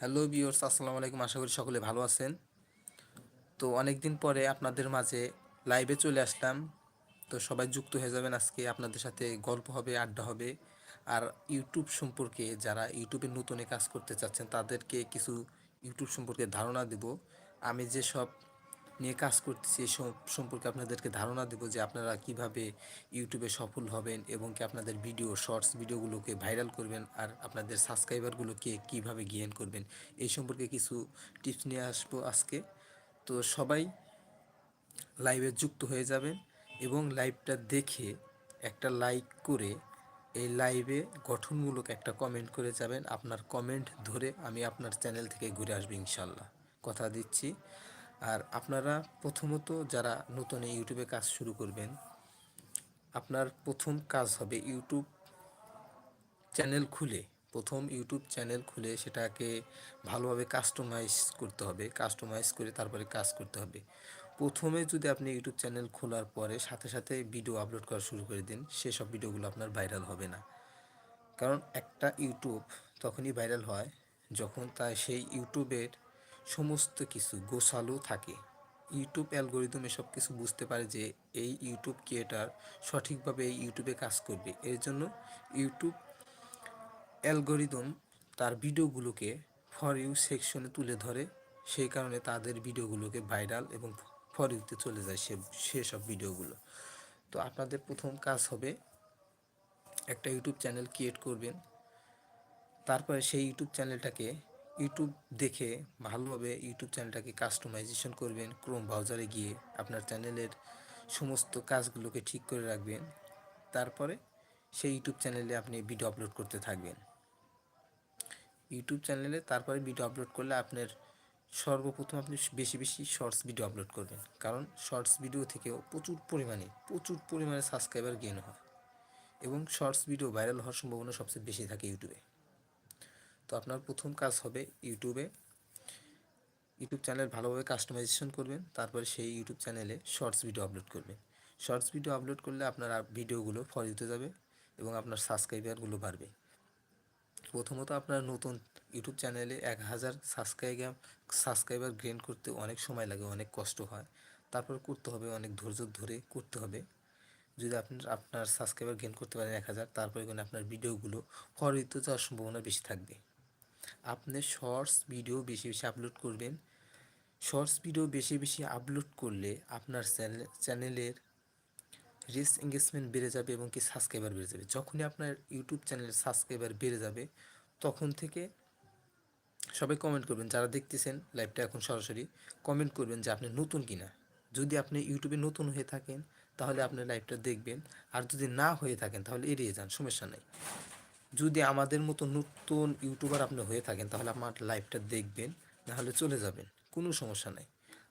Hello বিয়র্স আসসালামু আলাইকুম। আশা করি সকলে ভালো আছেন। তো অনেক দিন পরে আপনাদের মাঝে লাইভে চলে আসলাম। তো সবাই যুক্ত হয়ে যাবেন আজকে। আপনাদের সাথে গল্প হবে, আড্ডা হবে। আর ইউটিউব সম্পর্কে যারা ইউটিউবে নতুনে কাজ করতে চাচ্ছেন, তাদেরকে কিছু ইউটিউব সম্পর্কে ধারণা দেব। আমি যে সব নিয়ে কাজ করতেছি সব সম্পর্কে আপনাদেরকে ধারণা দেবো যে আপনারা কীভাবে ইউটিউবে সফল হবেন এবং কি আপনাদের ভিডিও, শর্টস ভিডিওগুলোকে ভাইরাল করবেন আর আপনাদের সাবস্ক্রাইবারগুলোকে কীভাবে গেইন করবেন, এই সম্পর্কে কিছু টিপস নিয়ে আসব আজকে। তো সবাই লাইভে যুক্ত হয়ে যাবেন এবং লাইভটা দেখে একটা লাইক করে এই লাইভে গঠনমূলক একটা কমেন্ট করে যাবেন। আপনার কমেন্ট ধরে আমি আপনার চ্যানেল থেকে ঘুরে আসব ইনশাল্লাহ। কথা দিচ্ছি। আর আপনারা প্রথমত যারা নতুন ইউটিউবে কাজ শুরু করবেন, আপনার প্রথম কাজ হবে ইউটিউব চ্যানেল খুলে, প্রথম ইউটিউব চ্যানেল খুলে সেটাকে ভালোভাবে কাস্টমাইজ করতে হবে কাস্টমাইজ করে তারপরে কাজ করতে হবে। প্রথমে যদি আপনি ইউটিউব চ্যানেল খোলার পরে সাথে সাথে ভিডিও আপলোড করা শুরু করে দিন, সেসব ভিডিওগুলো আপনার ভাইরাল হবে না। কারণ একটা ইউটিউব তখনই ভাইরাল হয় যখন তা সেই ইউটিউবের সমস্ত কিছু গোছালো থাকে। ইউটিউব অ্যালগোরিদম এসব কিছু বুঝতে পারে যে এই ইউটিউব ক্রিয়েটার সঠিকভাবে এই ইউটিউবে কাজ করবে। এর জন্য ইউটিউব অ্যালগোরিদম তার ভিডিওগুলোকে ফর ইউ সেকশনে তুলে ধরে। সেই কারণে তাদের ভিডিওগুলোকে ভাইরাল এবং ফর ইউতে চলে যায় সে সেসব ভিডিওগুলো। তো আপনাদের প্রথম কাজ হবে একটা ইউটিউব চ্যানেল ক্রিয়েট করবেন। তারপরে সেই ইউটিউব চ্যানেলটাকে ইউটিউব দেখে ভালোভাবে ইউটিউব চ্যানেলটাকে কাস্টমাইজেশন করবেন ক্রোম ব্রাউজারে গিয়ে আপনার চ্যানেলের সমস্ত কাজগুলোকে ঠিক করে রাখবেন। তারপরে সেই ইউটিউব চ্যানেলে আপনি ভিডিও আপলোড করতে থাকবেন। ইউটিউব চ্যানেলে তারপরে ভিডিও আপলোড করলে আপনার সর্বপ্রথম আপনি বেশি বেশি শর্টস ভিডিও আপলোড করবেন। কারণ শর্টস ভিডিও থেকেও প্রচুর পরিমাণে প্রচুর পরিমাণে সাবস্ক্রাইবার গেন হয়। এবং শর্টস ভিডিও ভাইরাল হওয়ার সম্ভাবনা সবচেয়ে বেশি থাকে ইউটিউবে তো আপনার প্রথম কাজ হবে ইউটিউবে। ইউটিউব চ্যানেল ভালোভাবে কাস্টমাইজেশন করবেন, তারপরে সেই ইউটিউব চ্যানেলে শর্টস ভিডিও আপলোড করবেন। শর্টস ভিডিও আপলোড করলে আপনার ভিডিওগুলো ফর দিতে যাবে এবং আপনার সাবস্ক্রাইবারগুলো বাড়বে। প্রথমত আপনার নতুন ইউটিউব চ্যানেলে এক হাজার সাবস্ক্রাইবার সাবস্ক্রাইবার গেন করতে অনেক সময় লাগে, অনেক কষ্ট হয়। তারপর করতে হবে, অনেক ধৈর্য ধরে করতে হবে। যদি আপনার আপনার সাবস্ক্রাইবার গেন করতে পারেন এক হাজার, তারপরে আপনার ভিডিওগুলো ফরিত যাওয়ার সম্ভাবনা বেশি থাকবে। আপনি শর্টস ভিডিও বেশি বেশি আপলোড করবেন। শর্টস ভিডিও বেশি বেশি আপলোড করলে আপনার চ্যানেল, চ্যানেলের রিচ এঙ্গেজমেন্ট বেড়ে যাবে এবং কি সাবস্ক্রাইবার বেড়ে যাবে। যখনই আপনার ইউটিউব চ্যানেলের সাবস্ক্রাইবার বেড়ে যাবে, তখন থেকে সবাই কমেন্ট করবেন, যারা দেখতেছেন লাইভটা এখন সরাসরি কমেন্ট করবেন যে আপনি নতুন কিনা। যদি আপনি ইউটিউবে নতুন হয়ে থাকেন, তাহলে আপনি লাইভটা দেখবেন। আর যদি না হয়ে থাকেন, তাহলে এড়িয়ে যান, সমস্যা নেই। যদি আমাদের মতো নতুন ইউটিউবার আপনি হয়ে থাকেন, তাহলে আমার লাইভটা দেখবেন, নাহলে চলে যাবেন। কোনো সমস্যা নাই।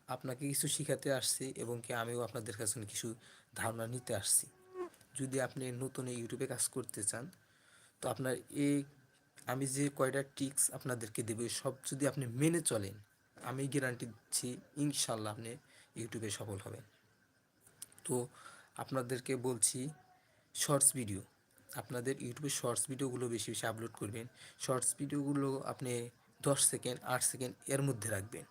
আপনাকে কিছু শিখাতে আসছি এবং কি আমিও আপনাদের কাছে কিছু ধারণা নিতে আসছি। যদি আপনি নতুন ইউটিউবে কাজ করতে চান, তো আপনার এই আমি যে কয়টা টিক্স আপনাদেরকে দেবো সব যদি আপনি মেনে চলেন, আমি গ্যারান্টি দিচ্ছি, ইনশাল্লাহ আপনি ইউটিউবে সফল হবেন। তো আপনাদেরকে বলছি শর্টস ভিডিও আপনাদের ইউটিউবে শর্টস ভিডিওগুলো বেশি বেশি আপলোড করবেন। শর্টস ভিডিওগুলো আপনি দশ সেকেন্ড আট সেকেন্ড এর মধ্যে রাখবেন।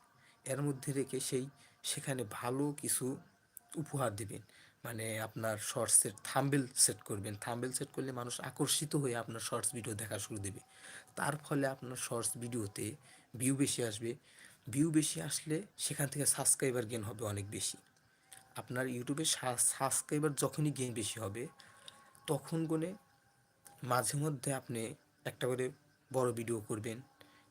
এর মধ্যে রেখে সেই, সেখানে ভালো কিছু উপহার দেবেন। মানে আপনার শর্টসের থাম্বেল সেট করবেন। থাম্বেল সেট করলে মানুষ আকর্ষিত হয়ে আপনার শর্টস ভিডিও দেখা শুরু দেবে। তার ফলে আপনার শর্টস ভিডিওতে ভিউ বেশি আসবে। ভিউ বেশি আসলে সেখান থেকে সাবস্ক্রাইবার গেন হবে অনেক বেশি। আপনার ইউটিউবে সাবস্ক্রাইবার যখনই গেন বেশি হবে, তখন গুনে মাঝে মধ্যে আপনি একটা করে বড় ভিডিও করবেন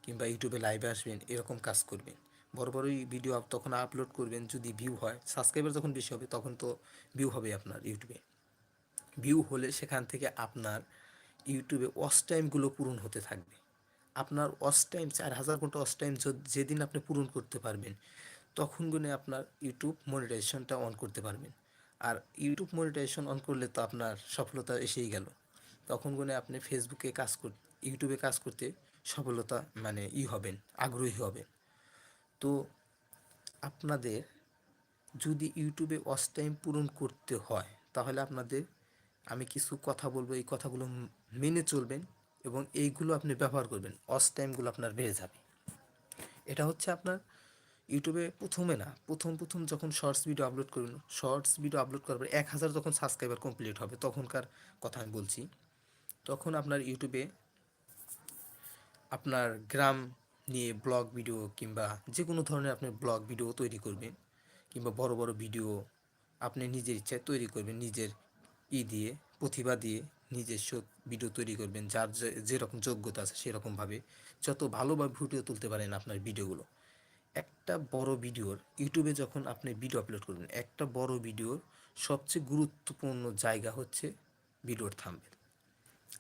কিংবা ইউটিউবে লাইভে আসবেন, এরকম কাজ করবেন। বড় বড় ভিডিও তখন আপলোড করবেন, যদি ভিউ হয় সাবস্ক্রাইবার যখন বেশি হবে, তখন তো ভিউ হবে আপনার ইউটিউবে ভিউ হলে সেখান থেকে আপনার ইউটিউবে ওয়াচ টাইমগুলো পূরণ হতে থাকবে। আপনার ওয়াচ টাইম চার হাজার ঘণ্টা ওয়াচ টাইম যেদিন আপনি পূরণ করতে পারবেন, তখন গুনে আপনার ইউটিউব মনিটাইজেশনটা অন করতে পারবেন। আর ইউটিউব মনিটাইজেশন অন করলে তো আপনার সফলতা এসেই গেল। তখন গুনে আপনি ফেসবুকে কাজ কর ইউটিউবে কাজ করতে সফলতা মানে ই হবেন, আগ্রহী হবেন। তো আপনাদের যদি ইউটিউবে ওয়াচ টাইম পূরণ করতে হয়, তাহলে আপনাদের আমি কিছু কথা বলব, এই কথাগুলো মেনে চলবেন এবং এইগুলো আপনি ব্যবহার করবেন ওয়াচ টাইমগুলো আপনার বেড়ে যাবে। এটা হচ্ছে আপনার ইউটিউবে প্রথমে না, প্রথম প্রথম যখন শর্টস ভিডিও আপলোড করবেন শর্টস ভিডিও আপলোড করার পর এক হাজার যখন সাবস্ক্রাইবার কমপ্লিট হবে, তখনকার কথা আমি বলছি। তখন আপনার ইউটিউবে আপনার গ্রাম নিয়ে ব্লগ ভিডিও কিংবা যে কোনো ধরনের আপনি ব্লগ ভিডিও তৈরি করবেন কিংবা বড় বড় ভিডিও আপনি নিজের ইচ্ছায় তৈরি করবেন, নিজের ই দিয়ে, প্রতিভা দিয়ে নিজস্ব ভিডিও তৈরি করবেন, যার যেরকম যোগ্যতা আছে সেরকমভাবে। যত ভালোভাবে ভিডিও তুলতে পারেন আপনার ভিডিওগুলো। একটা বড় ভিডিওর, ইউটিউবে যখন আপনি ভিডিও আপলোড করবেন, একটা বড় ভিডিওর সবচেয়ে গুরুত্বপূর্ণ জায়গা হচ্ছে ভিডিওর থাম্বেল।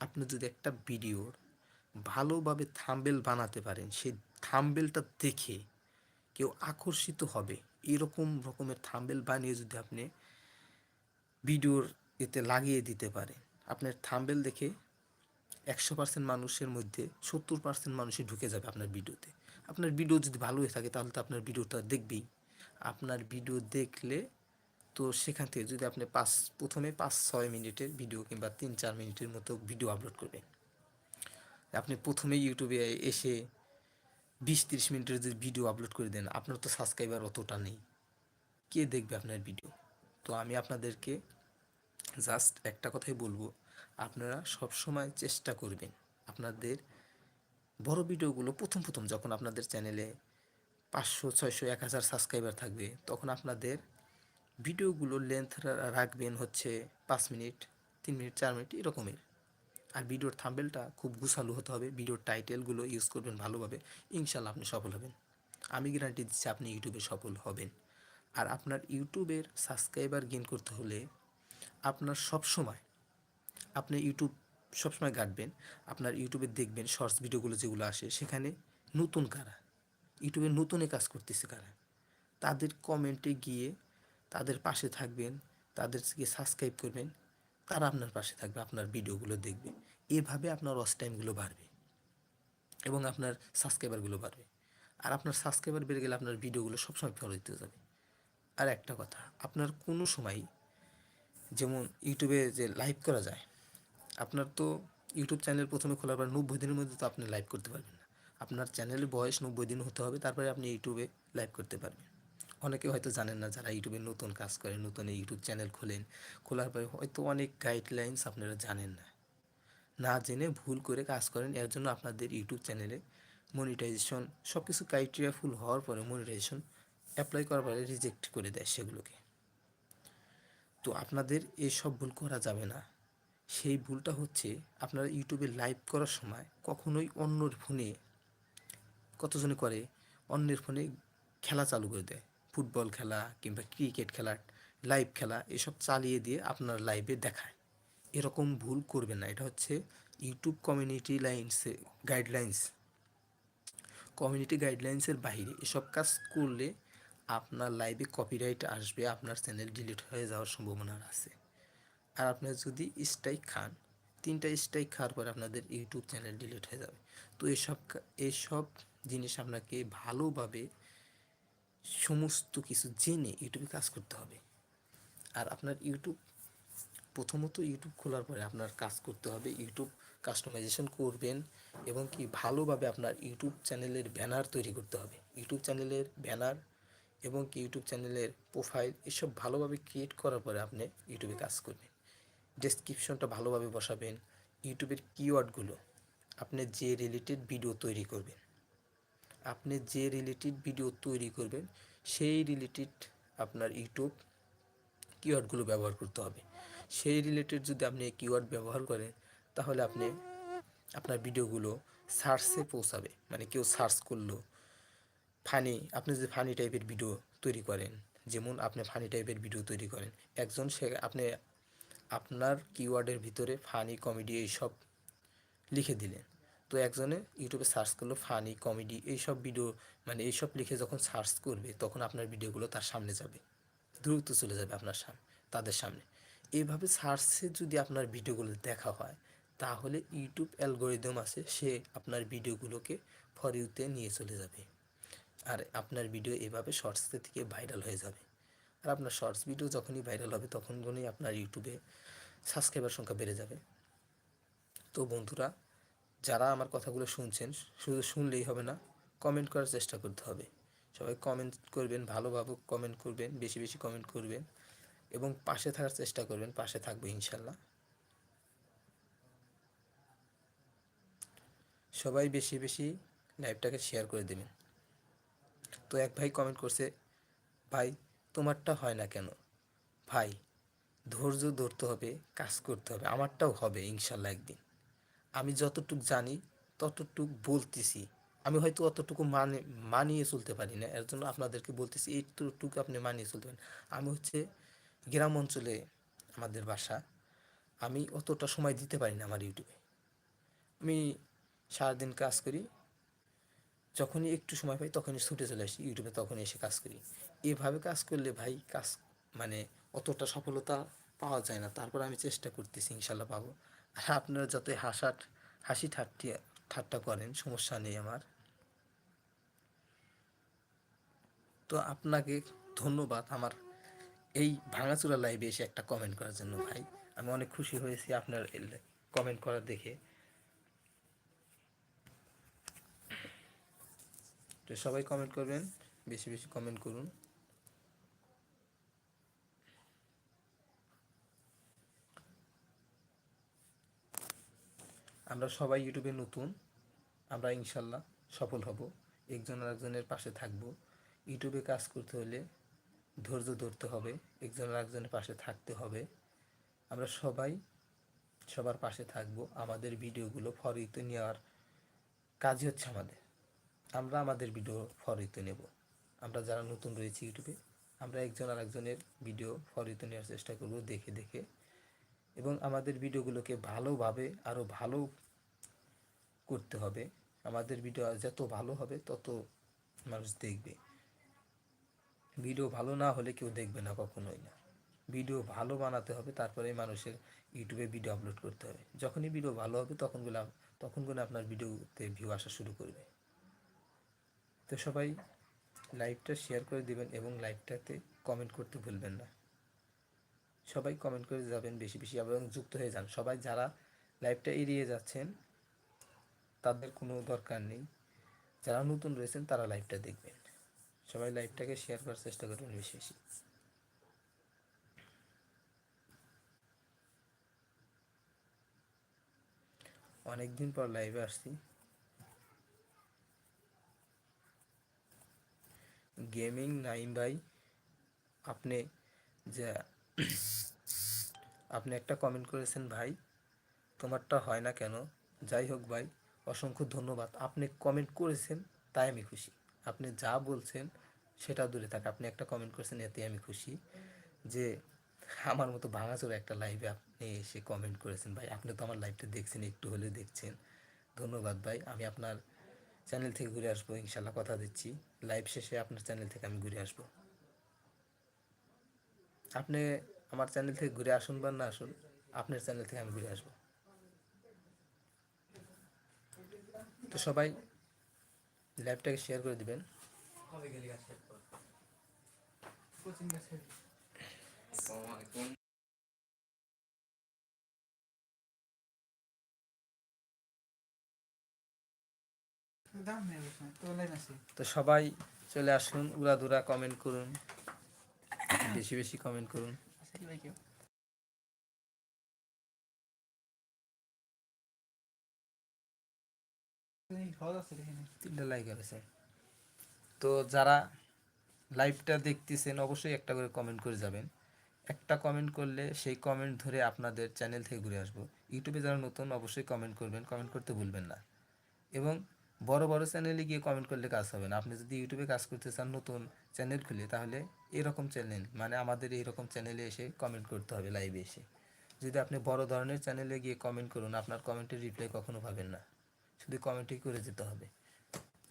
আপনি যদি একটা ভিডিওর ভালোভাবে থাম্বেল বানাতে পারেন, সেই থাম্বেলটা দেখে কেউ আকর্ষিত হবে। এরকম রকমের থাম্বেল বানিয়ে যদি আপনি ভিডিওর এতে লাগিয়ে দিতে পারেন, আপনার থাম্বেল দেখে একশো পার্সেন্ট মানুষের মধ্যে সত্তর পার্সেন্ট মানুষই ঢুকে যাবে আপনার ভিডিওতে আপনার ভিডিও যদি ভালো হয়ে থাকে, তাহলে তো আপনার ভিডিওটা দেখবেই। আপনার ভিডিও দেখলে তো সেখান থেকে যদি আপনি পাঁচ, প্রথমে পাঁচ, ছয় মিনিটের ভিডিও কিংবা তিন, চার মিনিটের মতো ভিডিও আপলোড করবেন। আপনি প্রথমে ইউটিউবে এসে বিশ, তিরিশ মিনিটের যদি ভিডিও আপলোড করে দেন, আপনার তো সাবস্ক্রাইবার অতটা নেই। কে দেখবে আপনার ভিডিও তো আমি আপনাদেরকে জাস্ট একটা কথাই বলব, আপনারা সব সময় চেষ্টা করবেন আপনাদের বড় ভিডিওগুলো প্রথম প্রথম যখন আপনাদের চ্যানেলে পাঁচশো, ছয়শো, এক হাজার সাবস্ক্রাইবার থাকবে, তখন আপনাদের ভিডিওগুলোর লেন্থ রাখবেন হচ্ছে পাঁচ মিনিট, তিন মিনিট, চার মিনিট এরকমের আর ভিডিওর থাম্বেলটা খুব গুছালো হতে হবে, ভিডিওর টাইটেলগুলো ইউজ করবেন ভালোভাবে ইনশাল্লাহ আপনি সফল হবেন। আমি গ্যারান্টি দিচ্ছি আপনি ইউটিউবে সফল হবেন। আর আপনার ইউটিউবের সাবস্ক্রাইবার গেন করতে হলে আপনার সব সময় আপনি ইউটিউব সবসময় ঘাটবেন, আপনার ইউটিউবে দেখবেন শর্টস ভিডিওগুলো যেগুলো আসে, সেখানে নতুন কারা, ইউটিউবে নতুনে কাজ করতেছে কারা, তাদের কমেন্টে গিয়ে তাদের পাশে থাকবেন তাদেরকে সাবস্ক্রাইব করবেন, তারা আপনার পাশে থাকবে, আপনার ভিডিওগুলো দেখবে। এভাবে আপনার ওয়াচ টাইমগুলো বাড়বে এবং আপনার সাবস্ক্রাইবারগুলো বাড়বে। আর আপনার সাবস্ক্রাইবার বেড়ে গেলে আপনার ভিডিওগুলো সবসময় ফলো দিতে যাবে। আর একটা কথা, আপনার কোনো সময় যেমন ইউটিউবে যে লাইভ করা যায়, আপনার তো ইউটিউব চ্যানেল প্রথমে খোলার পর নব্বই দিনের মধ্যে তো আপনি লাইভ করতে পারবেন না। আপনার চ্যানেলের বয়স নব্বই দিন হতে হবে, তারপরে আপনি ইউটিউবে লাইভ করতে পারবেন। অনেকে হয়তো জানেন না যারা ইউটিউবে নতুন কাজ করেন, নতুন ইউটিউব চ্যানেল খোলেন, খোলার পরে হয়তো অনেক গাইডলাইন্স আপনারা জানেন না। না জেনে ভুল করে কাজ করেন, এর জন্য আপনাদের ইউটিউব চ্যানেলে মনিটাইজেশন সব কিছু ক্রাইটেরিয়া ফুল হওয়ার পরে মনিটাইজেশন অ্যাপ্লাই করার পরে রিজেক্ট করে দেয় সেগুলোকে। তো আপনাদের এসব ভুল করা যাবে না। সেই ভুলটা হচ্ছে আপনারা ইউটিউবে লাইভ করার সময় কখনোই অন্যর ফোনে কতজনে করে, অন্যের ফোনে খেলা চালু করে দেয়। ফুটবল খেলা কিংবা ক্রিকেট খেলা, লাইভ খেলা, এসব চালিয়ে দিয়ে আপনার লাইভে দেখায়। এরকম ভুল করবেন না। এটা হচ্ছে ইউটিউব কমিউনিটি লাইন্সে গাইডলাইন্স কমিউনিটি গাইডলাইন্সের বাইরে এসব কাজ করলে আপনার লাইভে কপিরাইট আসবে, আপনার চ্যানেল ডিলিট হয়ে যাওয়ার সম্ভাবনা আছে। আর আপনার যদি স্ট্রাইক খান, তিনটা স্ট্রাইক খাওয়ার পর আপনাদের ইউটিউব চ্যানেল ডিলিট হয়ে যাবে। তো এসব এসব জিনিস আপনাকে ভালোভাবে সমস্ত কিছু জেনে ইউটিউবে কাজ করতে হবে। আর আপনার ইউটিউব প্রথমত ইউটিউব খোলার পরে আপনার কাজ করতে হবে। ইউটিউব কাস্টমাইজেশন করবেন এবং কি ভালোভাবে আপনার ইউটিউব চ্যানেলের ব্যানার তৈরি করতে হবে। ইউটিউব চ্যানেলের ব্যানার এবং কি ইউটিউব চ্যানেলের প্রোফাইল এসব ভালোভাবে ক্রিয়েট করার পরে আপনি ইউটিউবে কাজ করবেন। ডেসক্রিপশনটা ভালোভাবে বসাবেন। ইউটিউবের কিওয়ার্ডগুলো আপনি যে রিলেটেড ভিডিও তৈরি করবেন। আপনি যে রিলেটেড ভিডিও তৈরি করবেন, সেই রিলেটেড আপনার ইউটিউব কিওয়ার্ডগুলো ব্যবহার করতে হবে। সেই রিলেটেড যদি আপনি কিওয়ার্ড ব্যবহার করেন, তাহলে আপনি আপনার ভিডিওগুলো সার্চে পৌঁছাবে। মানে কেউ সার্চ করল ফানি আপনি যে ফানি টাইপের ভিডিও তৈরি করেন, যেমন আপনি ফানি টাইপের ভিডিও তৈরি করেন, একজন সে আপনি আপনার কিওয়ার্ডের ভিতরে ফানি কমেডি এইসব লিখে দিলেন। তো একজনে ইউটিউবে সার্চ করল ফানি কমেডি এইসব ভিডিও মানে এইসব লিখে যখন সার্চ করবে, তখন আপনার ভিডিওগুলো তার সামনে যাবে। দ্রুত চলে যাবে আপনার সামনে তাদের সামনে। এইভাবে সার্চে যদি আপনার ভিডিওগুলো দেখা হয়, তাহলে ইউটিউব অ্যালগোরিদম আছে, সে আপনার ভিডিওগুলোকে ফর ইউতে নিয়ে চলে যাবে। আর আপনার ভিডিও এভাবে শর্টস থেকে ভাইরাল হয়ে যাবে। আর আপনার শর্টস ভিডিও যখনই ভাইরাল হবে তখন যখনই আপনার ইউটিউবে সাবস্ক্রাইবার সংখ্যা বেড়ে যাবে। তো বন্ধুরা যারা আমার কথাগুলো শুনছেন, শুধু শুনলেই হবে না কমেন্ট করার চেষ্টা করতে হবে। সবাই কমেন্ট করবেন ভালোভাবে কমেন্ট করবেন, বেশি বেশি কমেন্ট করবেন এবং পাশে থাকার চেষ্টা করবেন, পাশে থাকব ইনশাল্লাহ। সবাই বেশি বেশি লাইভটাকে শেয়ার করে দেবেন। তো এক ভাই কমেন্ট করছে, ভাই, তোমারটা হয় না কেন? ভাই, ধৈর্য ধরতে হবে, কাজ করতে হবে, আমারটাও হবে ইনশাল্লাহ একদিন। আমি যতটুক জানি, ততটুক বলতেছি। আমি হয়তো অতটুকু মানে মানিয়ে চলতে পারি না। এর জন্য আপনাদেরকে বলতেছি, এইটুকু আপনি মানিয়ে চলতে পারেন। আমি হচ্ছে গ্রাম অঞ্চলে আমাদের বাসা, আমি অতটা সময় দিতে পারি না আমার ইউটিউবে। আমি সারাদিন কাজ করি, যখনই একটু সময় পাই তখনই ছুটে চলে আসি ইউটিউবে, তখনই এসে কাজ করি। এভাবে কাজ করলে ভাই কাজ মানে অতটা সফলতা পাওয়া যায় না। তারপর আমি চেষ্টা করতেছি, ইনশাল্লাহ পাবো। আর আপনারা যাতে হাসা হাসি ঠাট্টি, ঠাট্টা করেন, সমস্যা নেই আমার। তো আপনাকে ধন্যবাদ আমার এই ভাঙাচোরা লাইভে এসে একটা কমেন্ট করার জন্য ভাই। আমি অনেক খুশি হয়েছি আপনার কমেন্ট করা দেখে। তো সবাই কমেন্ট করবেন, বেশি বেশি কমেন্ট করুন। আমরা সবাই ইউটিউবে নতুন, আমরা ইনশাল্লাহ সফল হব, একজন আরেকজনের পাশে থাকব। ইউটিউবে কাজ করতে হলে ধৈর্য ধরতে হবে, একজন আরেকজনের পাশে থাকতে হবে। আমরা সবাই সবার পাশে থাকব, আমাদের ভিডিওগুলো ফরিতে নেওয়ার কাজই হচ্ছে আমাদের। আমরা আমাদের ভিডিও ফরিতে নেব। আমরা যারা নতুন রয়েছি ইউটিউবে, আমরা একজন আর একজনের ভিডিও ফরিতে নেওয়ার চেষ্টা করব দেখে দেখে। এবং আমাদের ভিডিওগুলোকে ভালোভাবে, আরও ভালো করতে হবে। আমাদের ভিডিও যত ভালো হবে, তত মানুষ দেখবে। ভিডিও ভালো না হলে কেউ দেখবে না কখনোই না। ভিডিও ভালো বানাতে হবে তারপরে মানুষের ইউটিউবে ভিডিও আপলোড করতে হবে। যখনই ভিডিও ভালো হবে তখনগুলো তখনগুলো আপনার ভিডিওতে ভিউ আসা শুরু করবে। তো সবাই লাইভটা শেয়ার করে দেবেন এবং লাইভটাতে কমেন্ট করতে ভুলবেন না। সবাই কমেন্ট করে যাবেন বেশি বেশি, এবং যুক্ত হয়ে যান। সবাই যারা লাইভটা এড়িয়ে যাচ্ছেন তাদের কোনো দরকার নেই। যারা নতুন রয়েছেন, তারা লাইভটা দেখবেন। সবাই লাইভটাকে শেয়ার করার চেষ্টা করবেন বেশি বেশি অনেকদিন পর লাইভে আসছি। গেমিং নাইম ভাই, আপনি যে আপনি একটা কমেন্ট করেছেন, ভাই, তোমারটা হয় না কেন? যাই হোক, ভাই। অসংখ্য ধন্যবাদ। আপনি কমেন্ট করেছেন, তাই আমি খুশি। আপনি যা বলছেন, সেটা দূরে থাক। আপনি একটা কমেন্ট করেছেন এতে আমি খুশি যে আমার মতো ভাঙাচোরা একটা লাইভে আপনি এসে কমেন্ট করেছেন। ভাই, আপনি তো আমার লাইভটা দেখছেন, একটু হলেও দেখছেন। ধন্যবাদ ভাই। আমি আপনার চ্যানেল থেকে ঘুরে আসব, ইনশাল্লাহ কথা দিচ্ছি। লাইভ শেষে আপনার চ্যানেল থেকে আমি ঘুরে আসব। আপনি আমার চ্যানেল থেকে ঘুরে আসুন বা না আসুন, আপনার চ্যানেল থেকে আমি ঘুরে আসব। তো সবাই লাইভটাকে শেয়ার করে দিবেন। তো সবাই চলে আসুন উড়াধুরা কমেন্ট করুন। বেশি বেশি কমেন্ট করুন। তিনটা লাইক আছে তো যারা লাইভটা দেখতেছেন, অবশ্যই একটা করে কমেন্ট করে যাবেন। একটা কমেন্ট করলে সেই কমেন্ট ধরে আপনাদের চ্যানেল থেকে ঘুরে আসব। ইউটিউবে যারা নতুন, অবশ্যই কমেন্ট করবেন। কমেন্ট করতে ভুলবেন না। এবং বড় বড় চ্যানেলে গিয়ে কমেন্ট করলে কাজ হবে না। আপনি যদি ইউটিউবে কাজ করতে চান, নতুন চ্যানেল খুলে, তাহলে এরকম চ্যানেল মানে আমাদের এইরকম চ্যানেলে এসে কমেন্ট করতে হবে লাইভে এসে। যদি আপনি বড় ধরনের চ্যানেলে গিয়ে কমেন্ট করুন, আপনার কমেন্টের রিপ্লাই কখনো পাবেন না। শুধু কমেন্টই করে যেতে হবে।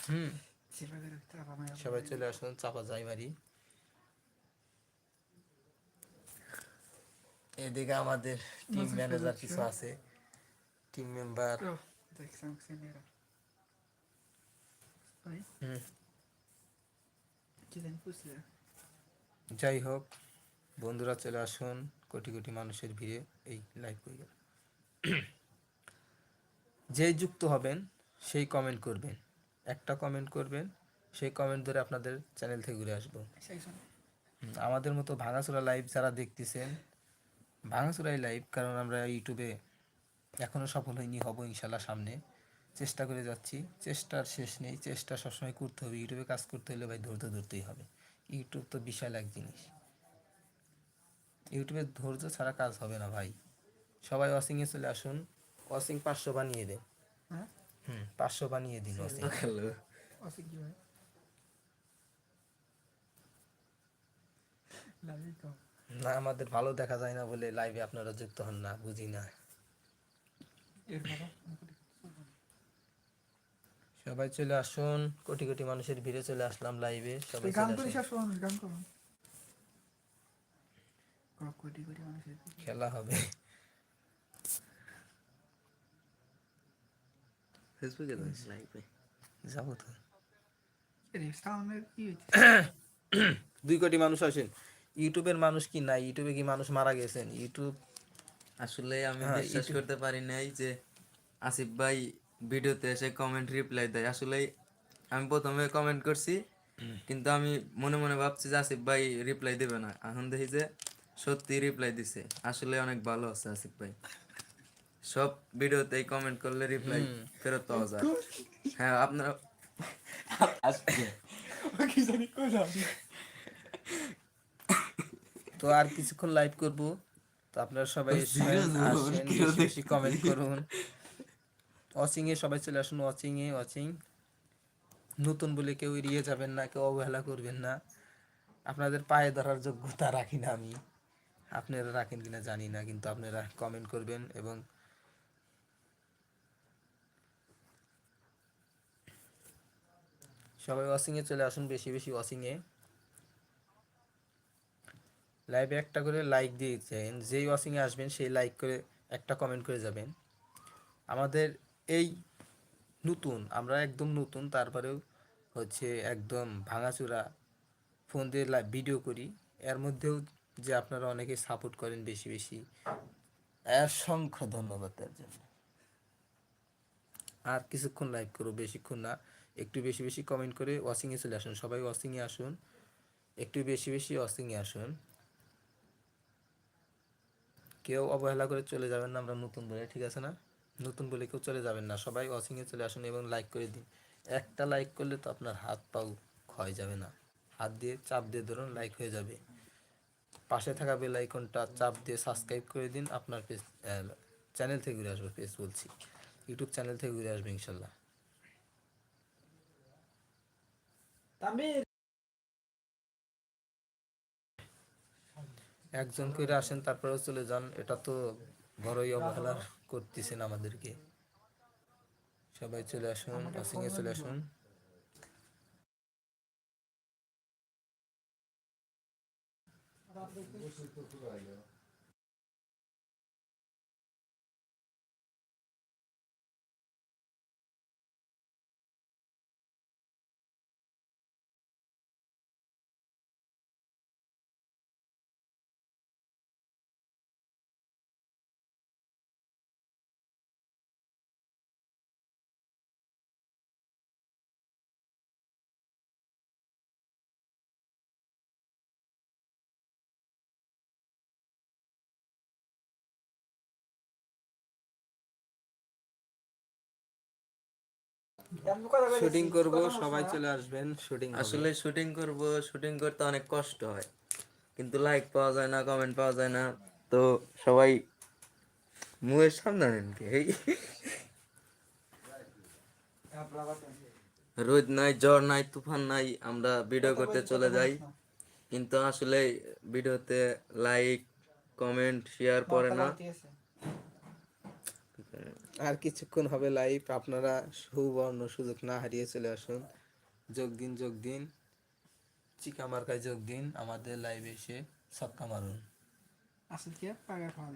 হুম। সবাই চলে আসুন চাপা যাই মারি। এদিকে আমাদের টিম ম্যানেজার কিছু আছে। টিম মেম্বার হুম। যাই হোক বন্ধুরা চলে আসুন কোটি কোটি মানুষের ভিড়ে এই লাইভ করে গেল। যেই যুক্ত হবেন, সেই কমেন্ট করবেন। একটা কমেন্ট করবেন, সেই কমেন্ট ধরে আপনাদের চ্যানেল থেকে ঘুরে আসব। আমাদের মতো ভাঙাচোরা লাইভ যারা দেখতেছেন, ভাঙাচোরাই লাইভ কারণ আমরা ইউটিউবে এখনও সফল হয়নি হব ইনশাল্লাহ সামনে। চেষ্টা করে যাচ্ছি, চেষ্টার শেষ নেই, চেষ্টা সবসময় করতে হবে। ইউটিউবে কাজ করতে হলে ভাই ধৈর্য ধরতেই হবে। ইউটিউব তো বিশাল এক জিনিস। ইউটিউবে ধৈর্য ছাড়া কাজ হবে না ভাই। সবাই ওয়াশিংয়ে চলে আসুন। ওয়াশিং পাঁচশো বানিয়ে দেন হ্যাঁ? হুম পাঁচশো বানিয়ে দিন ওয়াশিং আছে কি ভাই? লাভই তো। না আমাদের ভালো দেখা যায় না বলে লাইভে আপনারা যুক্ত হন না বুঝি না। সবাই চলে আসুন কোটি কোটি মানুষের ভিড়ে চলে আসলাম লাইভে সবাই তুই গান চলে করিস আসুন। আর শোন গান করুন করো কোটি কোটি মানুষের খেলা হবে ফেসবুকে যাস লাইভে যাব তো দুই কোটি মানুষ আসেন। ইউটিউবের মানুষ কি নাই? ইউটিউবে কি মানুষ মারা গেছেন? ইউটিউব আসলে আমি হ্যাঁ, বিশ্বাস করতে পারি নাই যে আসিফ ভাই ভিডিওতে এসে কমেন্ট রিপ্লাই দেয়। আসলে আমি প্রথমে কমেন্ট করছি কিন্তু আমি মনে মনে ভাবছি যে আসিফ ভাই রিপ্লাই দেবে না। এখন দেখি যে সত্যি রিপ্লাই দিছে। আসলে অনেক ভালো আছে আসিফ ভাই। সব ভিডিওতেই কমেন্ট করলে রিপ্লাই ফেরত পাওয়া যায়। হ্যাঁ আপনারা তো আর কিছুক্ষণ লাইভ করব। তো আপনারা সবাই বেশি বেশি কমেন্ট করুন। ওয়াচিং এ সবাই চলে আসুন ওয়াচিং এ ওয়াচিং নতুন বলে কেউ এড়িয়ে যাবেন না কেউ অবহেলা করবেন না। আপনাদের পায়ে ধরার যোগ্যতা রাখি না আমি। আপনারা রাখেন কিনা জানি না কিন্তু আপনারা কমেন্ট করবেন এবং সবাই ওয়াচিং এ চলে আসুন বেশি বেশি ওয়াচিং এ লাইভে একটা করে লাইক দিয়ে দিয়েছেন, যেই ওয়াচিংয়ে আসবেন সেই লাইক করে একটা কমেন্ট করে যাবেন। আমাদের এই নতুন, আমরা একদম নতুন, তারপরেও হচ্ছে একদম ভাঙাচোরা ফোন দিয়ে লাইভ ভিডিও করি। এর মধ্যেও যে আপনারা অনেকে সাপোর্ট করেন বেশি বেশি অসংখ্য ধন্যবাদ তার জন্য। আর কিছুক্ষণ লাইভ করো, বেশিক্ষণ না। একটু বেশি বেশি কমেন্ট করে ওয়াচিংয়ে চলে আসুন। সবাই ওয়াচিংয়ে আসুন। একটু বেশি বেশি ওয়াচিংয়ে আসুন। কেউ অবহেলা করে চলে যাবেন না, আমরা নতুন বলে, ঠিক আছে না? নতুন বলে কেউ চলে যাবেন না। সবাই ওয়াচিংয়ে চলে আসুন এবং লাইক করে দিন। একটা লাইক করলে তো আপনার হাত পাও ক্ষয় যাবে না। হাত দিয়ে চাপ দিয়ে ধরুন লাইক হয়ে যাবে। পাশে থাকা বেল আইকনটা চাপ দিয়ে সাবস্ক্রাইব করে দিন। আপনার পেজ চ্যানেল থেকে ঘুরে আসবে পেজ বলছি। ইউটিউব চ্যানেল থেকে ঘুরে আসবে, ইনশাল্লাহ। একজন করে আসেন তারপরেও চলে যান। এটা তো বড়ই অবহেলা করতেছেন আমাদেরকে। সবাই চলে আসুন ওয়াচিংয়ে চলে আসুন। শুটিং করব সবাই চলে আসবেন শুটিং আসলে শুটিং করব শুটিং করতে অনেক কষ্ট হয়। কিন্তু লাইক পাওয়া যায় না কমেন্ট পাওয়া যায় না। তো সবাই মুখের সামনে নেন কি? রোদ নাই জ্বর নাই তুফান নাই আমরা ভিডিও করতে চলে যাই। কিন্তু আসলে ভিডিওতে লাইক কমেন্ট শেয়ার করে না। আর কিছুক্ষণ হবে লাইভ আপনারা সুবর্ণ সুযোগ না হারিয়ে চলে আসুন। যোগ দিন যোগ দিন। চিকা মার্কায় যোগ দিন আমাদের লাইভে এসে ছক্কা মারুন। আসল কি পাগা খাওয়া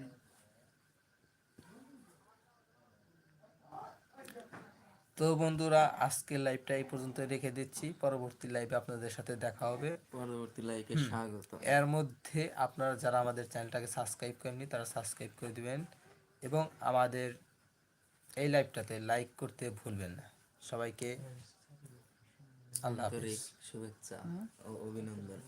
তো বন্ধুরা আজকে লাইভটা এই পর্যন্ত রেখে দিচ্ছি। পরবর্তী লাইভে আপনাদের সাথে দেখা হবে। পরবর্তী লাইকে স্বাগত। এর মধ্যে আপনারা যারা আমাদের চ্যানেলটাকে সাবস্ক্রাইব করেননি তারা সাবস্ক্রাইব করে দিবেন। এবং আমাদের এই লাইভটাতে লাইক করতে ভুলবেন না। সবাইকে আল্লাহ শুভেচ্ছা ও অভিনন্দন।